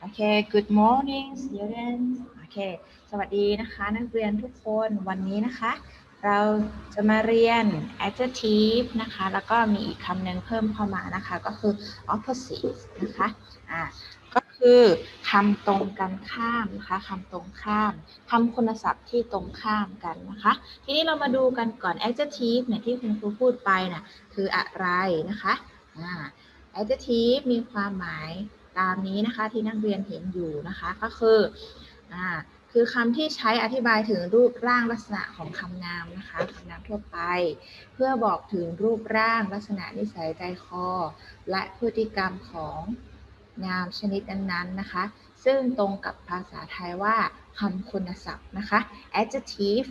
โอเค good morning students โอเคสวัสดีนะคะ นักเรียนทุกคนวันนี้นะคะ เราจะมาเรียน adjective นะคะ แล้วก็มีอีกคำหนึ่งเพิ่มเข้ามานะคะ ก็คือ opposite นะคะอ่าก็คือคำตรงกันข้ามนะคะคำตรงข้ามคำคุณศัพท์ที่ตรงข้ามกันนะคะ ทีนี้เรามาดูกันก่อน adjective เนี่ยที่คุณครูพูดไปน่ะคืออะไรนะคะอ่า adjective มีความหมาย ตามนี้นะคะที่นักเรียนเห็นอยู่นะคะก็คืออ่าคือคำที่ใช้อธิบายถึงรูปร่างลักษณะของคำนามนะคะคำนามทั่วไป เพื่อบอกถึงรูปร่างลักษณะนิสัยใจคอ และพฤติกรรมของนามชนิดนั้นๆนะคะ ซึ่งตรงกับภาษาไทยว่าคำคุณศัพท์นะคะ adjective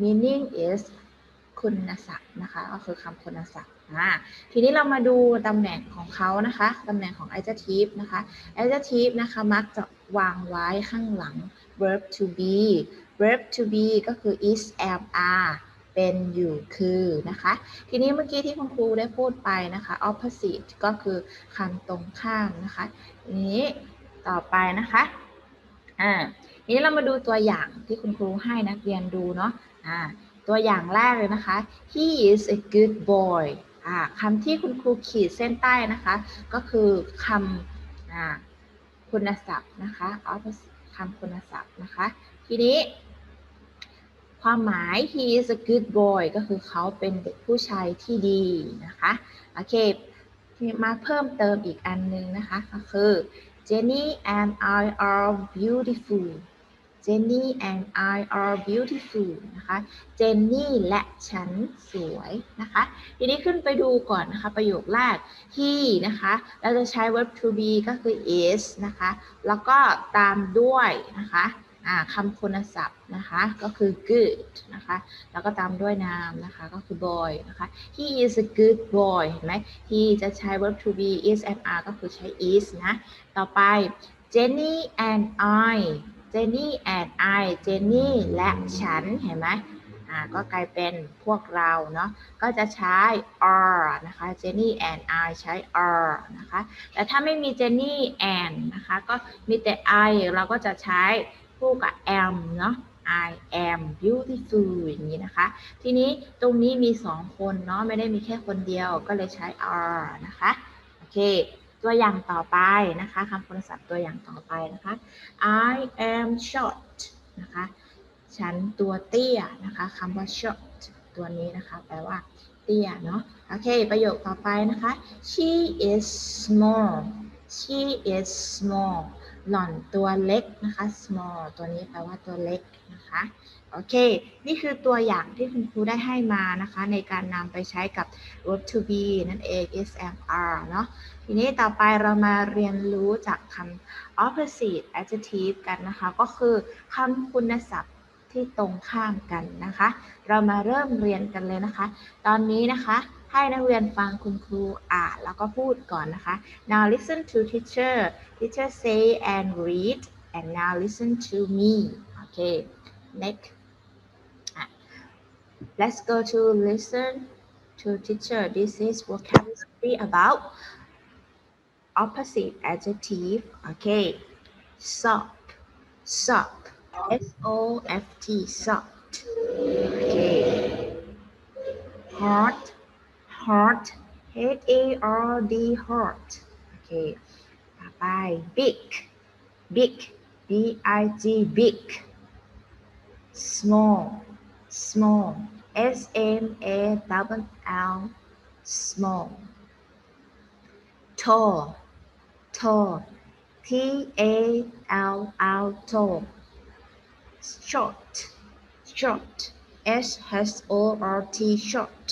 meaning is คุณศัพท์นะคะ ก็คือคำคุณศัพท์อ่าทีนี้เรามาดูตำแหน่งของเขานะคะตำแหน่งของ adjective นะคะ adjective นะคะมักจะวางไว้ข้างหลัง verb to be verb to be ก็คือ is am are เป็นอยู่คือนะคะ ทีนี้เมื่อกี้ที่คุณครูได้พูดไปนะคะ opposite ก็คือคำตรงข้ามนะคะ นี้ต่อไปนะคะอ่าทีนี้เรามาดูตัวอย่างที่คุณครูให้นักเรียนดูเนาะอ่า ตัวอย่างแรกเลยนะคะ he is a good boy คำที่คุณครูขีดเส้นใต้นะคะ ก็คือคำอคุณศัพท์นะคะคำคุณศัพท์นะคะ ทีนี้ความหมาย he is a good boy ก็คือเขาเป็นเด็กผู้ชายที่ดีนะคะ โอเค มาเพิ่มเติมอีกอันนึงนะคะ ก็คือ Jenny and I are beautiful Jenny and I are beautiful นะคะเจนนี่และฉันสวยนะคะ ทีนี้ขึ้นไปดูก่อนนะคะประโยคแรก he นะคะเราจะใช้ verb to be ก็คือ is นะคะ แล้วก็ตามด้วยนะคะคำคุณศัพท์นะคะก็คือ good นะคะแล้วก็ตามด้วยนามนะคะก็คือ boy นะคะ he is a good boy เห็นไหม he จะใช้ verb to be is and are ก็คือใช้ is นะ ต่อไป Jenny and I Jenny and I Jenny และฉัน เห็นไหมอ่าก็กลายเป็นพวกเราเนาะ ก็จะใช้ are นะคะ Jenny and I ใช้ are นะคะ แต่ถ้าไม่มี Jenny and นะคะ ก็มีแต่ I เราก็จะใช้คู่กับ am เนาะ I am beautiful อย่างนี้นะคะ ทีนี้ตรงนี้มีสองคนเนาะ ไม่ได้มีแค่คนเดียว ก็เลยใช้ are นะคะ โอเค ตัวอย่างต่อไปนะคะคำคุณศัพท์ตัวอย่างต่อไปนะคะ I am short นะคะ ฉันตัวเตี้ยนะคะคำว่า short ตัวนี้นะคะแปลว่าเตี้ยเนาะ โอเค ประโยคต่อไปนะคะ she is small she is small หล่อนตัวเล็กนะคะ small ตัวนี้แปลว่าตัวเล็กนะคะ โอเค นี่คือตัวอย่างที่คุณครูได้ให้มานะคะ ในการนำไปใช้กับ verb to be นั่นเอง is am are เนาะ ทีนี้ต่อไปเรามาเรียนรู้จากคำ opposite adjective กันนะคะ ก็คือคำคุณศัพท์ที่ตรงข้ามกันนะคะ เรามาเริ่มเรียนกันเลยนะคะ ตอนนี้นะคะให้นักเรียนฟังคุณครูอ่านแล้วก็พูดก่อนนะคะ now listen to teacher teacher say and read and now listen to me okay next let's go to listen to teacher this is vocabulary about opposite adjective okay soft soft S O F T soft okay hard hard H A R D hard okay ต่อไป big big B I G big small small S M A double L small tall tall T A L L tall short short S H O R T short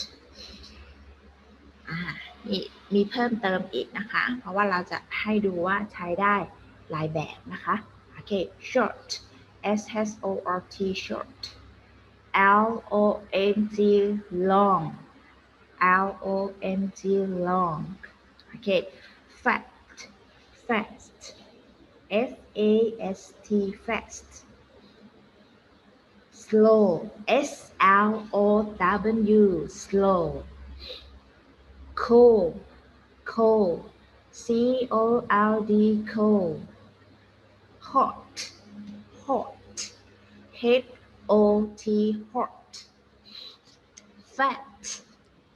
อ่ามีมีเพิ่มเติมอีกนะคะ เพราะว่าเราจะให้ดูว่าใช้ได้หลายแบบนะคะ โอเค short S H O R T short L O N G long L O N G long โอเค fat fast. F A S T fast. Slow. S L O W slow. Cold. Cold. C O L D cold. Hot. Hot. H O T hot. Fat.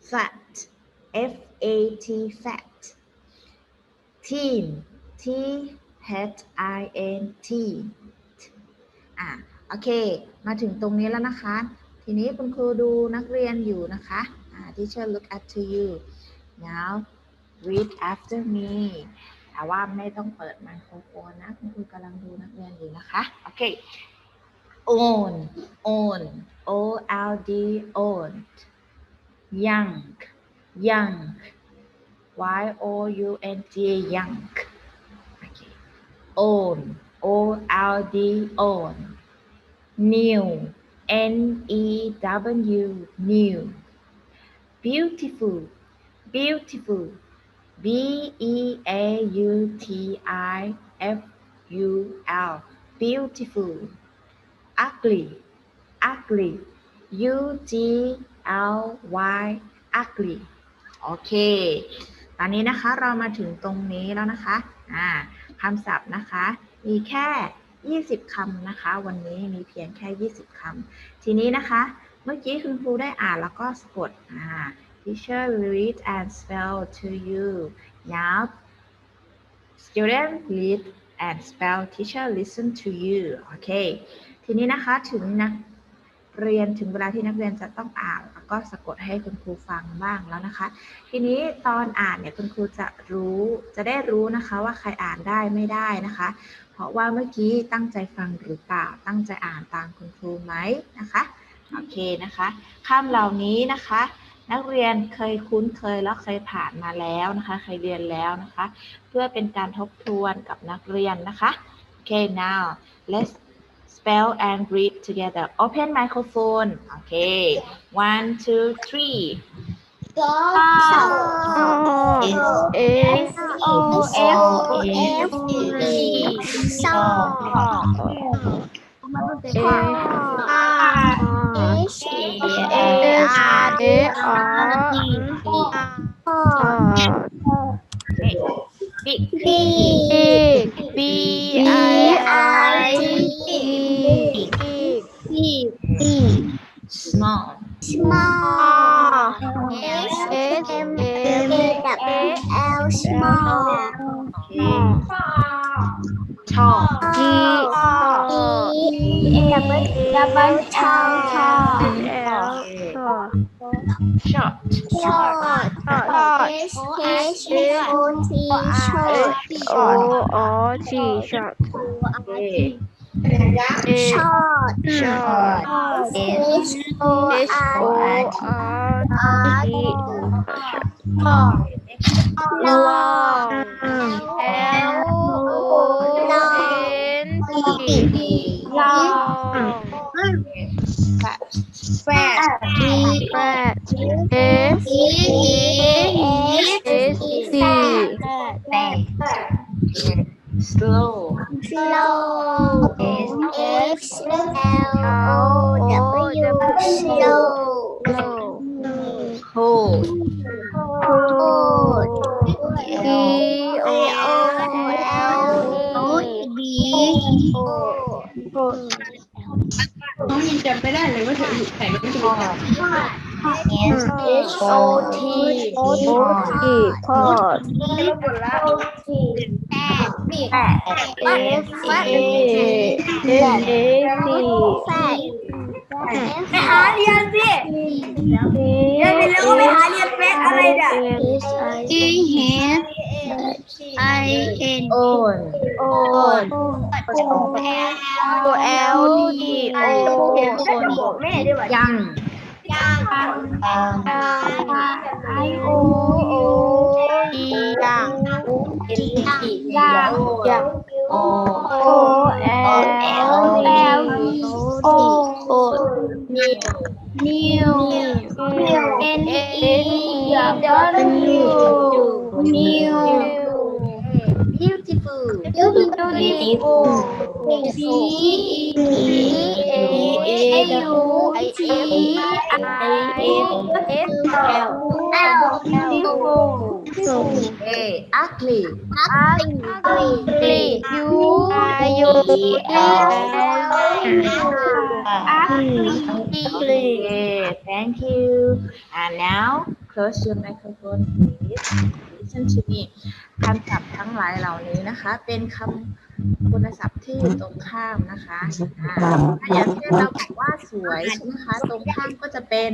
Fat. F A T fat. Teen T H I N T อะโอเค มาถึงตรงนี้แล้วนะคะ ทีนี้คุณครูดูนักเรียนอยู่นะคะ อ่า teacher look at to you now read after me แต่ว่าไม่ต้องเปิดไมโครโฟนนะ คุณครูกำลังดูนักเรียนอยู่นะคะ โอเค own own o l d own young young y o u n g young own o l d own new n e w new beautiful beautiful b e a u t i f u l beautiful ugly ugly u g l y ugly โอเค ตอนนี้นะคะเรามาถึงตรงนี้แล้วนะคะ อ่า คำศัพท์นะคะ มีแค่ 20 คำนะคะ วันนี้มีเพียงแค่ 20 คำ ทีนี้นะคะ เมื่อกี้คุณครูได้อ่านแล้วก็สะกดอ่า teacher read and spell to you now student read and spell teacher listen to you โอเค ทีนี้นะคะถึงนัก เรียนถึงเวลาที่นักเรียนจะต้องอ่านแล้วก็สะกดให้คุณครูฟังบ้างแล้วนะคะ ทีนี้ตอนอ่านเนี่ยคุณครูจะรู้จะได้รู้นะคะว่าใครอ่านได้ไม่ได้นะคะ เพราะว่าเมื่อกี้ตั้งใจฟังหรือเปล่าตั้งใจอ่านตามคุณครูไหมนะคะโอเคนะคะคำเหล่านี้นะคะ นักเรียนเคยคุ้นเคยแล้วเคยผ่านมาแล้วนะคะ เคยเรียนแล้วนะคะ เพื่อเป็นการทบทวนกับนักเรียนนะคะโอเค now let's spell and read together open microphone โอเค one two three S O F F E H A R big B short E slow slow S L O W slow cold cold C O L B O น้องยังจำไม่ได้เลยว่าเธออยู่ไหนไม่ถูก H O T O T pot F A F A C ไปหาเรียนสิเรียนไปแล้วก็ไปหาเรียนเป็นอะไรเนี่ย E H I N own O O L T O บอกแม่ด้วยว่า young I O O E ยังยังยัง o O L L O O new N E W new beautiful. Beautiful. Beautiful. Beautiful. Ugly. Ugly. Ugly. Thank you. And now. Close your microphone, please. Listen to me. คำศัพท์ทั้งหลายเหล่านี้นะคะ เป็นคำคุณศัพท์ที่ตรงข้ามนะคะอ่าอย่างเช่นเราบอกว่าสวยใช่ไหมคะ ตรงข้ามก็จะเป็น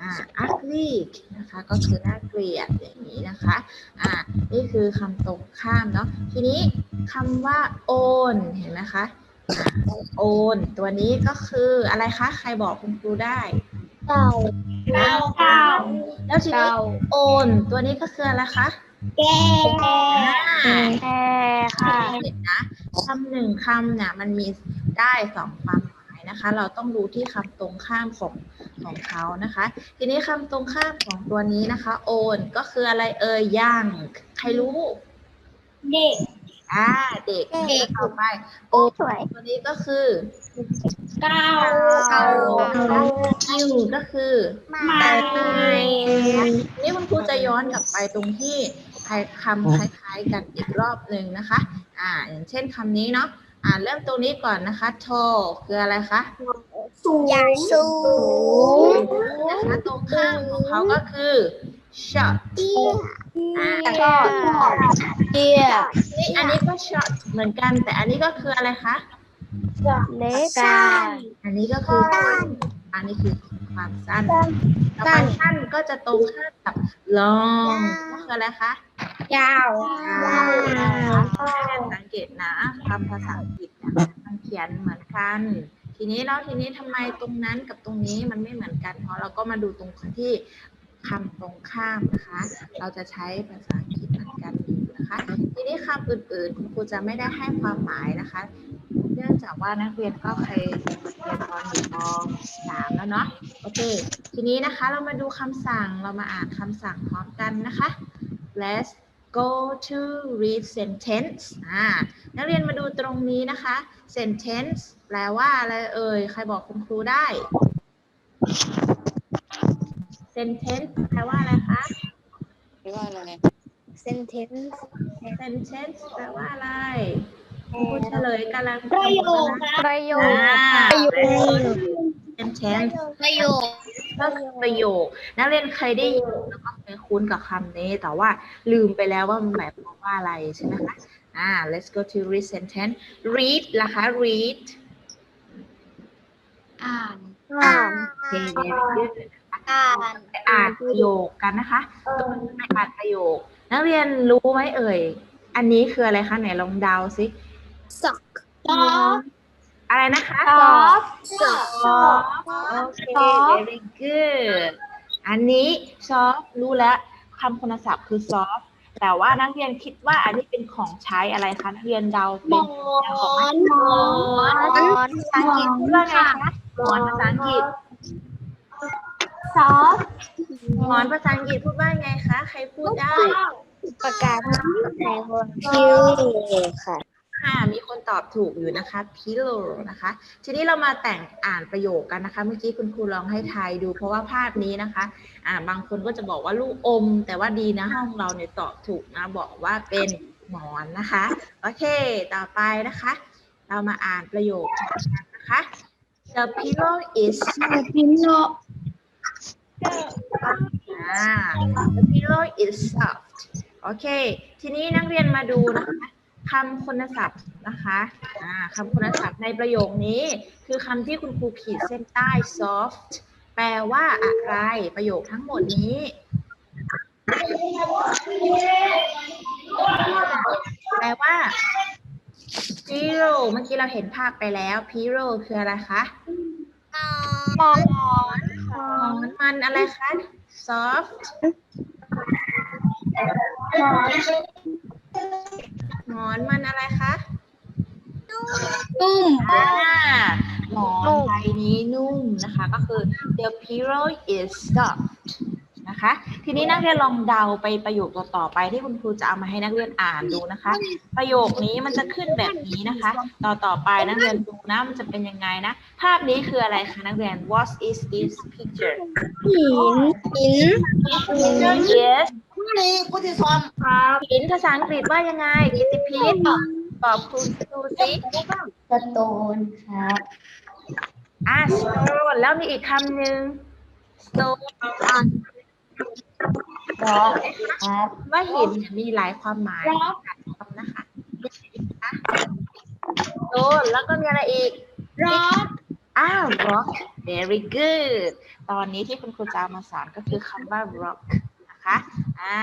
อ่า ugly นะคะ ก็คือน่าเกลียดอย่างนี้นะคะ อ่า นี่คือคำตรงข้ามเนาะ ทีนี้คำว่า own เห็นไหมคะโอนตัวนี้ก็คืออะไรคะ ใครบอกคุณครูได้ เก่าเก้าเก้าแล้วทีนี้โอนตัวนี้ก็คืออะไรคะแก่อ่าแก่ค่ะเห็นนะคำหนึ่งคำเนี่ยมันมีได้สองความหมายนะคะ เราต้องดูที่คำตรงข้ามของของเขานะคะ ทีนี้คำตรงข้ามของตัวนี้นะคะ โอนก็คืออะไรเอ่ยย่างใครรู้ เด็กอ่าเด็กเด็กต่อไปโอสวยตัวนี้ก็คือ เก้าเก่าคิวก็คือไม่นี่คุณครูจะย้อนกลับไปตรงที่คำคล้ายๆกันอีกรอบหนึ่งนะคะ อ่า อย่างเช่นคำนี้เนาะ อ่า เริ่มตรงนี้ก่อนนะคะ tall คืออะไรคะ สูงสูงนะคะ ตรงข้ามของเขาก็คือ short อ่าก็เตี้ยนี่อันนี้ก็ short เหมือนกัน แต่อันนี้ก็คืออะไรคะ เล็กอันนี้ก็คือสั้นอันนี้คือความสั้นต่อไปสั้นก็จะตรงข้ามกับ long ก็คืออะไรคะยาวสังเกตนะคำภาษาอังกฤษเนี่ยมันเขียนเหมือนกัน ทีนี้แล้วทีนี้ทำไมตรงนั้นกับตรงนี้มันไม่เหมือนกันเพราะเราก็มาดูตรงที่คำตรงข้ามนะคะ เราจะใช้ภาษาอังกฤษเหมือนกันอยู่นะคะ ทีนี้คำอื่นๆคุณครูจะไม่ได้ให้ความหมายนะคะเนื่องจากว่านักเรียนก็เคยเรียนตอนอยู่ปสามแล้วเนาะโอเค ทีนี้นะคะเรามาดูคำสั่งเรามาอ่านคำสั่งพร้อมกันนะคะ let's go to read sentence อ่านักเรียนมาดูตรงนี้นะคะ sentence แปลว่าอะไรเอ่ย ใครบอกคุณครูได้ sentence แปลว่าอะไรคะ sentence sentence แปลว่าอะไร คุณครูเฉลยกันแล้วประโยคประโยคอ่าประโยค sentence ประโยคก็คือประโยค นักเรียนเคยได้ยินแล้วก็เคยคุ้นกับคำนี้ แต่ว่าลืมไปแล้วว่ามันหมายความว่าอะไรใช่ไหมคะอ่า let's go to read sentence read ล่ะคะ read อ่านอ่านโอเค very good อ่านไปอ่านประโยคกันนะคะไปอ่านประโยค นักเรียนรู้ไหมเอ่ย อันนี้คืออะไรคะไหนลองเดาสิ ซอกซอฟอะไรนะคะซอฟ soft โอเค very good อันนี้ soft รู้แล้วคำคุณศัพท์คือ soft แต่ว่านักเรียนคิดว่าอันนี้เป็นของใช้อะไรคะนักเรียนเดาหมเป็นอนหมอนหมอนภาษาอังกฤษพูดว่าไงคะหมอนภาษาอังกฤษซอฟหมอนภาษาอังกฤษพูดว่าไงคะ ใครพูดได้ ประกาศแทนคิวค่ะ ค่ะมีคนตอบถูกอยู่นะคะ pillow นะคะ ทีนี้เรามาแต่งอ่านประโยคกันนะคะ เมื่อกี้คุณครูลองให้ทายดู เพราะว่าภาพนี้นะคะ อ่าบางคนก็จะบอกว่าลูกอม แต่ว่าดีนะห้องเราเนี่ยตอบถูกนะบอกว่าเป็นหมอนนะคะ โอเค ต่อไปนะคะ เรามาอ่านประโยคกันนะคะ The pillow is พิมโนอ่า the pillow is soft โอเค ทีนี้นักเรียนมาดูนะคะ คำคุณศัพท์นะคะอ่าคำคุณศัพท์ในประโยคนี้ คือคำที่คุณครูขีดเส้นใต้ soft แปลว่าอะไรประโยคทั้งหมดนี้แปลว่า pillow เมื่อกี้เราเห็นภาพไปแล้ว pillow คืออะไรคะหมอนหมอนมันอะไรคะ soft หมอน มันอะไรคะตุ้มอ่าหมอนใบนี้นุ่มนะคะ ก็คือ the pillow is soft นะคะ ทีนี้นักเรียนลองเดาไปประโยคต่อๆไปที่คุณครูจะเอามาให้นักเรียนอ่านดูนะคะ ประโยคนี้มันจะขึ้นแบบนี้นะคะ ต่อต่อๆไปนักเรียนดูนะมันจะเป็นยังไงนะ ภาพนี้คืออะไรคะนักเรียน what is this picture หินหิน picture is นี่กูจะซ้อมครับหินภาษาอังกฤษว่ายังไง กิตติพีทตอบตอบครูดูสิสโตนครับอะ stone แล้วมีอีกคำหนึ่ง stone ดอกครับว่าหินมีหลายความหมายนะคะโดนแล้วก็มีอะไรอีกร็อกอ้าว rock very good ตอนนี้ที่คุณครูจะเอามาสอนก็คือคำว่า rock นะคะ อ่า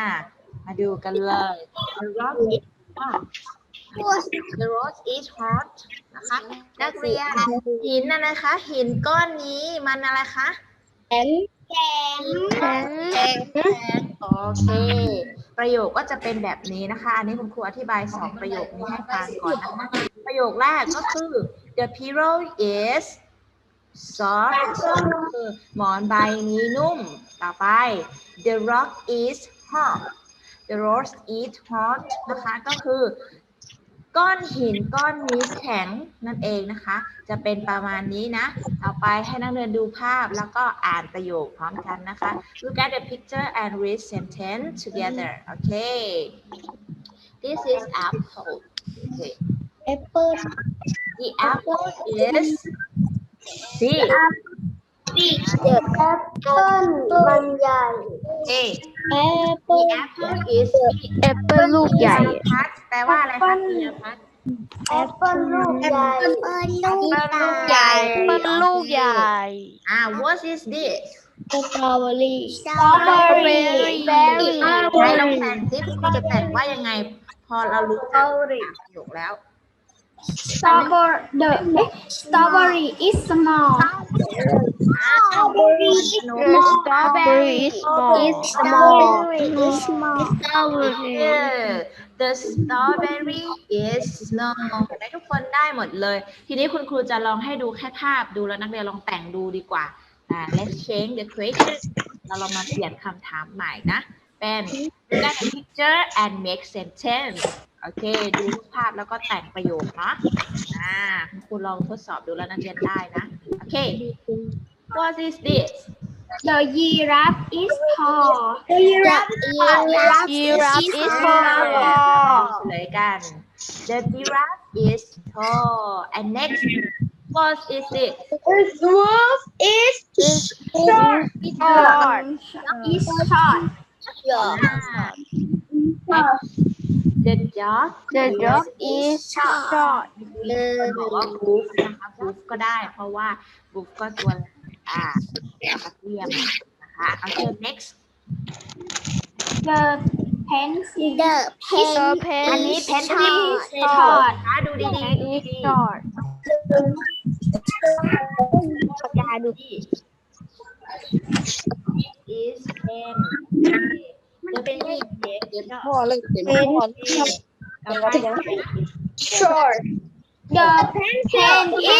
มาดูกันเลย the rock is hot the rock is hot นะคะนักเรียนหินน่ะนะคะ หินก้อนนี้มันอะไรคะแข็งแข็งแข็งแข็งโอเค ประโยคก็จะเป็นแบบนี้นะคะ อันนี้คุณครูอธิบายสองประโยคนี้ให้ฟังก่อนนะคะ ประโยคแรกก็คือ the pillow is soft คือหมอนใบนี้นุ่ม ต่อไป the rock is hot the rock is hot นะคะก็คือ ก้อนหินก้อนนี้แข็งนั่นเองนะคะ จะเป็นประมาณนี้นะ ต่อไปให้นักเรียนดูภาพแล้วก็อ่านประโยคพร้อมกันนะคะ Look at the picture and read sentence together okay This is apple okay แอปเปิ้ล The apple is big เด็กแอปเปิ้ลมันใหญ่ okay แอปเปิ้ The ล apple is big แอปเปิ้ลลูกใหญ่ พัดแปลว่าอะไรคะธีรพัฒน์ แอปเปิ้ลลูกใหญ่แอปเปิ้ลลูกลูกใหญ่แอปเปิ้ลลูกใหญ่อ่า what is this สตรอเบอรี่ สตรอเบอรี่เบอรี่ใช้ลองแต่งซิคุณจะแต่งว่ายังไง พอเรารู้จักประโยคแล้ว Strawberry the strawberry is small อ่า strawberry is หนู Strawberry is small is strawberry is small Yeah, the strawberry is small เห็นไหมทุกคนได้หมดเลย ทีนี้คุณครูจะลองให้ดูแค่ภาพดูแล้วนักเรียนลองแต่งดูดีกว่าอ่า let's change the question เราลองมาเปลี่ยนคำถามใหม่นะ เป็น look at the picture and make sentence โอเค ดูรูปภาพแล้วก็แต่งประโยคเนาะอ่าคุณครูลองทดสอบดูแล้วนักเรียนได้นะ โอเค what is this the giraffe is tall the giraffe Giraffe is ç tall ลยกัน the giraffe is tall and next what is it the wolf is short short is short the dog The dog is short บอกว่า wolf นะคะ wolf ก็ได้ เพราะว่า wolf ก็ตัวอ่าเรียมนะคะโอเค next the pencil the อันนี้ pencil is short นะดูดีๆดูดีๆ short ปากกาดูดิ is pen จะ เป็นที่เด็กพ่อเลยเต็มพ่อต่อไป short the pen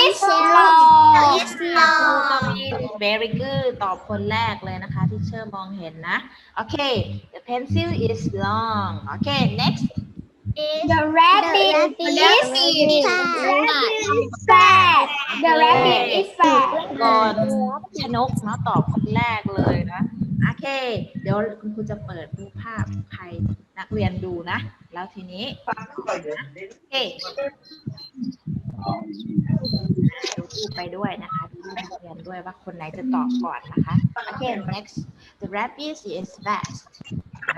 is long is อะครูตองอิน very good ตอบคนแรกเลยนะคะ ที่เชื่อมองเห็นนะ โอเค the pencil is long โอเค next The rabbit is fat. The rabbit is fat. ก่อนชนกเนาะตอบคนแรกเลยนะ โอเค เดี๋ยวคุณครูจะเปิดรูปภาพใครนักเรียนดูนะ แล้วทีนี้โอเคดูรูปไปด้วยนะคะดูรูปนักเรียนด้วยว่าคนไหนจะตอบก่อนนะคะโอเค next the rabbit is fast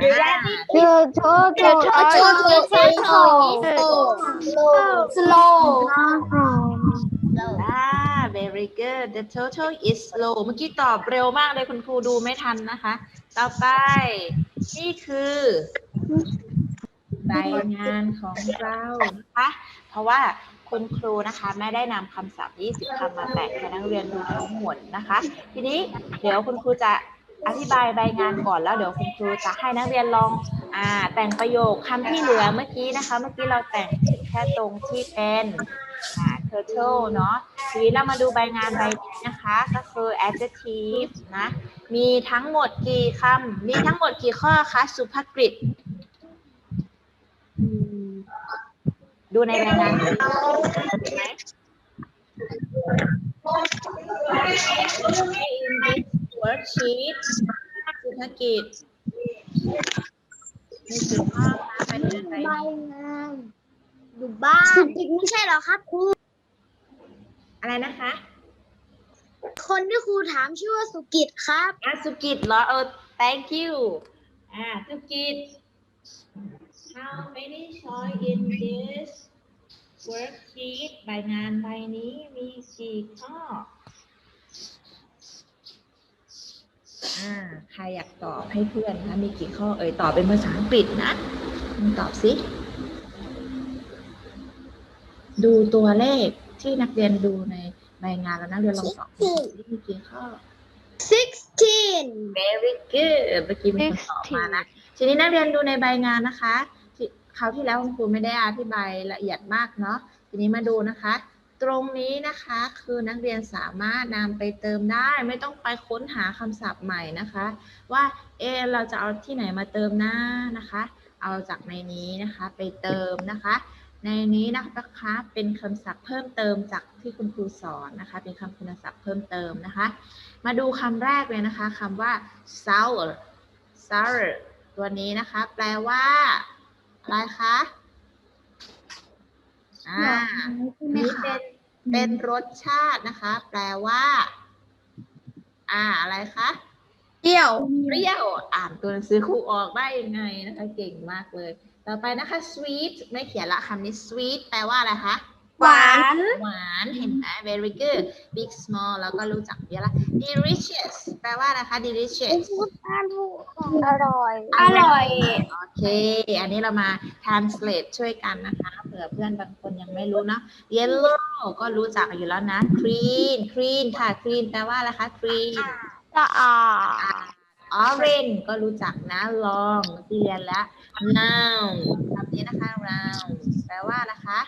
The rabbit The turtle The turtle is slow. อ่า very good the total is slow เมื่อกี้ตอบเร็วมากเลยคุณครูดูไม่ทันนะคะ ต่อไป นี่คือรายงานของเรานะคะเพราะว่าคุณครูนะคะไม่ได้นำคำศัพท์ 20คำมาแต่งให้นักเรียนดูทั้งหมดนะคะ ทีนี้เดี๋ยวคุณครูจะอธิบายใบงานก่อนแล้วเดี๋ยวคุณครูจะให้นักเรียนลองอ่าแต่งประโยคคำที่เหลือเมื่อกี้นะคะ เมื่อกี้เราแต่งแค่ตรงที่เป็นอ่า turtle เนาะทีนี้เรามาดูใบงานใบนี้นะคะ ก็คือ adjective นะ มีทั้งหมดกี่คำ มีทั้งหมดกี่ข้อคะ สุภกฤษ ดูในใบงานไหม worksheet สุภกิจมีกี่ห้องนะไปเรียนไปใบงานอยู่บ้าน สุกิจไม่ใช่เหรอครับครู อะไรนะคะ คนที่ครูถามชื่อว่าสุกิจครับอะสุกิตเหรอเออ thank you อ่าสุกิต how many choice in this worksheet ใบงานใบนี้มีกี่ข้ออ่าใครอยากตอบให้เพื่อนนะมีกี่ข้อเอ่ยตอบเป็นภาษาอังกฤษนะมึงตอบสิ ดูตัวเลข ที่นักเรียนดูในใบงานแล้วนักเรียนลองตอบดูสิมีกี่ข้อ sixteen very good เมื่อกี้มีคนตอบมานะ ทีนี้นักเรียนดูในใบงานนะคะที่คราวที่แล้วคุณครูไม่ได้อธิบายละเอียดมากเนาะ ทีนี้มาดูนะคะ ตรงนี้นะคะคือนักเรียนสามารถนำไปเติมได้ ไม่ต้องไปค้นหาคำศัพท์ใหม่นะคะ ว่าเอะเราจะเอาที่ไหนมาเติมหน้านะคะ เอาจากในนี้นะคะ ไปเติมนะคะ ในนี้นะคะเป็นคำศัพท์เพิ่มเติมจากที่คุณครูสอนนะคะ เป็นคำคุณศัพท์เพิ่มเติมนะคะ มาดูคำแรกเลยนะคะคำว่า sour sour ตัวนี้นะคะ แปลว่าอะไรคะอ่านี่เป็นเป็นรสชาตินะคะ แปลว่า อ่าอะไรคะเดี่ยวเปรี้ยว อ่านตัวหนังสือครูออกได้ยังไงนะคะ เก่งมากเลย ต่อไปนะคะ sweet ไม่เขียนละคำนี้ sweet แปลว่าอะไรคะ หวาน หวานเห็นไหม very good big small แล้วก็รู้จักเยอะละ delicious แปลว่าอะไรคะ delicious อร่อย อร่อย โอเค อันนี้เรามา translate ช่วยกันนะคะ เผื่อเพื่อนบางคนยังไม่รู้เนาะ yellow ก็รู้จักอยู่แล้วนะ green green ค่ะ green แปลว่าอะไรคะ green สะอาด orange ก็รู้จักนะ long ที่เรียนแล้ว round คำนี้นะคะ round แปลว่านะคะ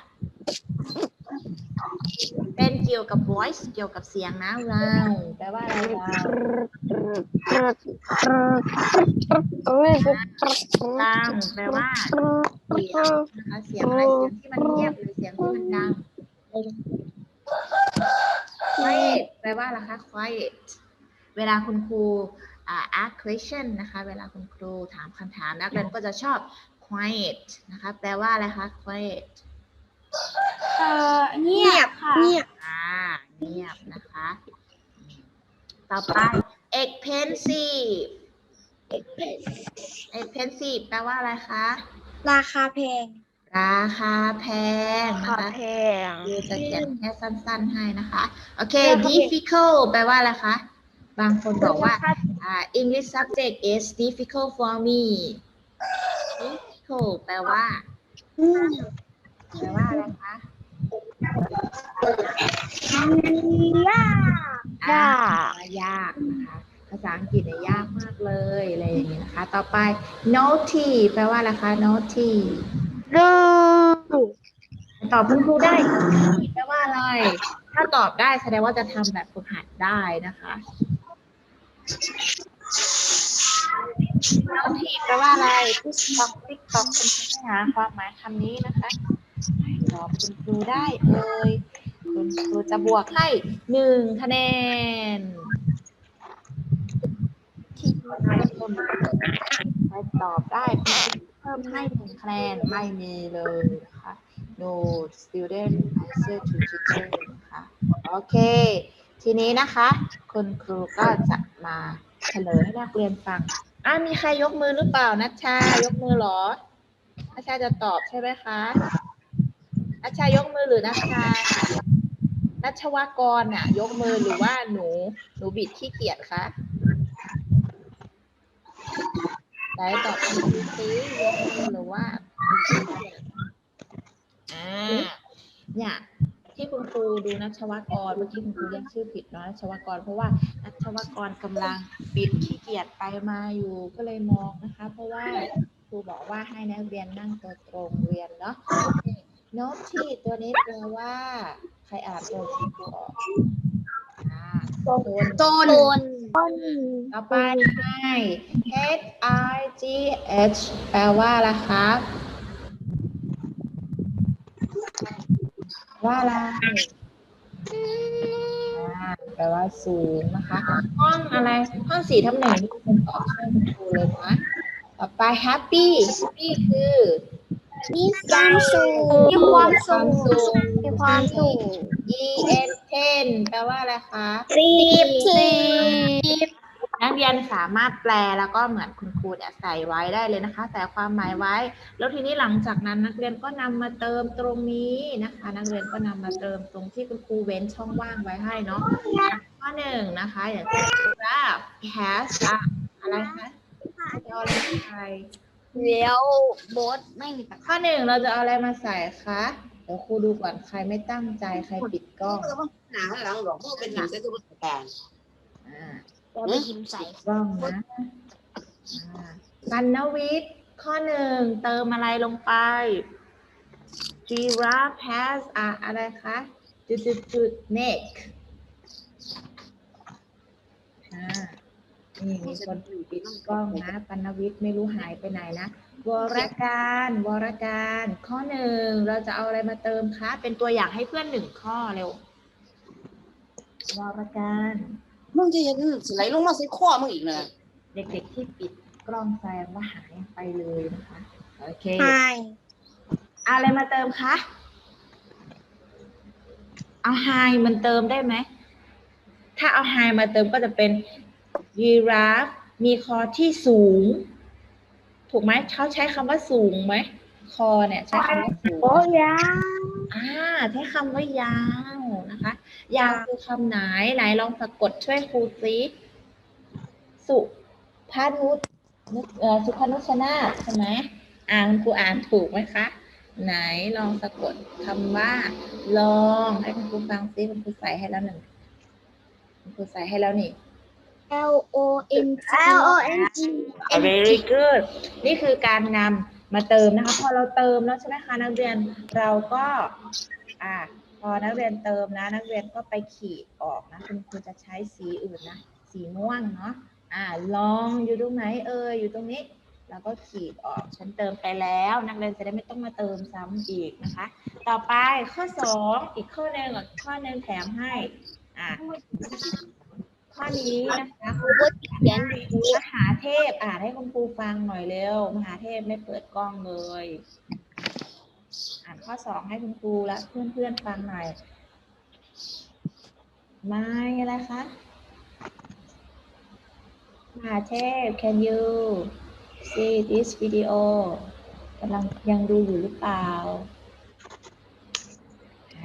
เป็นเกี่ยวกับ voice เกี่ยวกับเสียงนะ round แปลว่าอะไร round ดังแปลว่าเสียงนะคะเสียงอะไรเสียงที่มันเงียบหรือเสียงที่มันดัง quiet แปลว่าอะไรคะ quiet เวลาคุณครู ask question นะคะ เวลาคุณครูถามคำถามนักเรียนก็จะชอบ quiet นะคะ แปลว่าอะไรคะ quiet เออเงียบค่ะเงียบอ่าเงียบนะคะ ต่อไป expensive expensive แปลว่าอะไรคะ ราคาแพง ราคาแพงนะคะงครูจะเขียนแค่สั้นๆให้นะคะ โอเค difficult แปลว่าอะไรคะ บางคนบอกว่าอ่า English subject is difficult for me difficult แปลว่าแปลว่าอะไรคะยากอ่ายากนะคะ ภาษาอังกฤษเนี่ยยากมากเลยอะไรอย่างนี้นะคะ ต่อไป naughty แปลว่าอะไรคะ naughty ดูตอบคุณครูได้แปลว่าอะไร ถ้าตอบได้แสดงว่าจะทำแบบฝึกหัดได้นะคะ naughty แปลว่าอะไรติ๊กตอกติ๊กตอกคุณครูให้หาความหมายคำนี้นะคะตอบคุณครูได้เอ่ยคุณครูจะบวกให้หนึ่งคะแนนที่ใครคนใครตอบได้เพิ่มให้หนึ่งคะแนนไม่มีเลยนะคะ no student answer to teacher นะคะโอเค ทีนี้นะคะ คุณครูก็จะมาเฉลยให้นักเรียนฟังอะมีใครยกมือหรือเปล่านัชชายกมือหรอนัชชาจะตอบใช่ไหมคะนัชชายกมือหรือนัชชานัชวากรน่ะ ยกมือหรือว่าหนูหนูบิดขี้เกียจคะไหนตอบคำถามซิยกมือหรือว่าอ่าเนี่ย ที่คุณครูดูนัชวากรเมื่อกี้คุณครูเรียกชื่อผิดเนาะนัชวากรเพราะว่านัชวากรกำลังปิดขี้เกียจไปมาอยู่ก็เลยมองนะคะ เพราะว่าครูบอกว่าให้นักเรียนนั่งตัวตรงเรียนเนาะโน้ตที่ตัวนี้แปลว่า ใครอ่านตัวคุณครูออกอ่าโซนตนต่อไปให้ H I G H แปลว่าอะไรครั ว่าอะไรอ่าแปลว่าศูนย์นะคะ ห้องอะไร ห้องสี่ทับหนึ่งที่คุณตอบช่วยคุณครูเลยนะ ต่อไป happy happy คือมีความสุขมีความสุขมีความสุข e n ten แปลว่าอะไรคะ สิบสิบ นักเรียนสามารถแปลแล้วก็เหมือนคุณครูเนี่ยใส่ไว้ได้เลยนะคะแต่ความหมายไว้ แล้วทีนี้หลังจากนั้นนักเรียนก็นำมาเติมตรงนี้นะคะ นักเรียนก็นำมาเติมตรงที่คุณครูเว้นช่องว่างไว้ให้เนาะข้อหนึ่งนะคะอย่างเช่น giraffe has a อะไรคะจะเอาอะไรมาใส่เดี๋ยวโบทไม่มีปากข้อหนึ่งเราจะเอาอะไรมาใส่คะเดี๋ยวครูดูก่อนใครไม่ตั้งใจใครปิดกล้องหนังหลังหลอกพวกเป็นหนังเส้นตัวแต่ง อ่าเราไปหิมใส่กล้องนะอ่าปัณวิทย์ข้อหนึ่งเติมอะไรลงไป giraffe has a อะไรคะจุดจุดจุด neck อ่านี่มีคนปิดกล้องนะปัณวิทย์ไม่รู้หายไปไหนนะ วรการ วรการ ข้อหนึ่งเราจะเอาอะไรมาเติมคะ เป็นตัวอย่างให้เพื่อนหนึ่งข้อเร็ว วรการ มึงจะเห็นสไลด์ลงมาใส่ข้อมึงอีกนะเด็กๆที่ปิดกล้องแสดงว่าหายไปเลยนะคะ โอเคใช่เอาอะไรมาเติมคะ เอาไฮมันเติมได้ไหม ถ้าเอาไฮมาเติมก็จะเป็นยีราฟมีคอที่สูง ถูกไหมเขาใช้คำว่าสูงไหม คอเนี่ยใช้คำว่าสูง โอ้ยา อ่าใช้คำว่ายาวนะคะ ยาวคือคำไหนไหนลองสะกดช่วยครูซิสุพานุษนุเอ่อสุพานุชนาถใช่ไหมอ่านครูอ่านถูกไหมคะ ไหนลองสะกดคำว่า ลองให้คุณครูฟังซิคุณครูใส่ให้แล้วหนึ่งคุณครูใส่ให้แล้วนี่ L O N G L O N G very good นี่คือการนำ มาเติมนะคะ พอเราเติมแล้วใช่ไหมคะนักเรียนเราก็อ่าพอนักเรียนเติมนะนักเรียนก็ไปขีดออกนะคุณครูจะใช้สีอื่นนะสีม่วงเนาะอ่าลองอยู่ตรงไหนเอออยู่ตรงนี้แล้วก็ขีดออกฉันเติมไปแล้ว นักเรียนจะได้ไม่ต้องมาเติมซ้ำอีกนะคะ ต่อไปข้อสองอีกข้อหนึ่งอะข้อหนึ่งแถมให้อ่า ข้อนี้นะคะครูเขียนมหาเทพอ่านให้คุณครูฟังหน่อยเร็วมหาเทพไม่เปิดกล้องเลย อ่านข้อสองให้คุณครูและเพื่อนๆฟังหน่อยไม่อะไรคะมหาเทพ can you see this video กำลังยังดูอยู่หรือเปล่า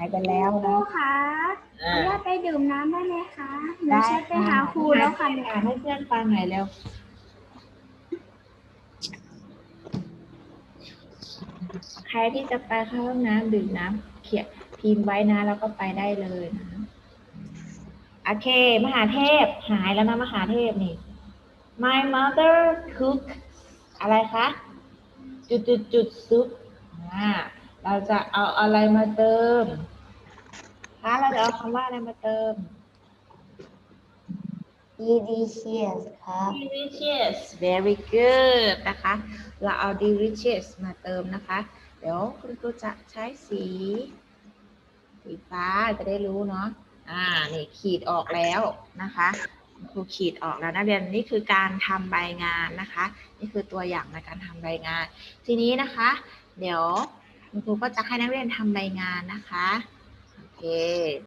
ายไปแล้วครูนะ คะขออนุญาตไปดื่มน้ำได้ไหมคะหนูได้ จะไปหาครูแล้วค่ะอ่านให้เพื่อนฟังหน่อยเร็ว ใครที่จะไปเข้าห้องน้ำดื่มน้ำเขียนพิมพ์ไว้นะ แล้วก็ไปได้เลยนะโอเค มหาเทพหายแล้วนะมหาเทพนี่ My mother cook อะไรคะ จุดจุดจุดซุปอ่าเราจะเอาอะไรมาเติม คะเราจะเอาคำว่าอะไรมาเติม delicious ครับ delicious very good นะคะ เราเอา delicious มาเติมนะคะ เดี๋ยวคุณครูจะใช้สี สีฟ้าจะได้รู้เนาะ อ่า นี่ขีดออกแล้วนะคะคุณครูขีดออกแล้วนะเรียนนี่คือการทำใบงานนะคะ นี่คือตัวอย่างในการทำใบงาน ทีนี้นะคะ เดี๋ยวคุณครูก็จะให้นักเรียนทำใบงานนะคะ โอเค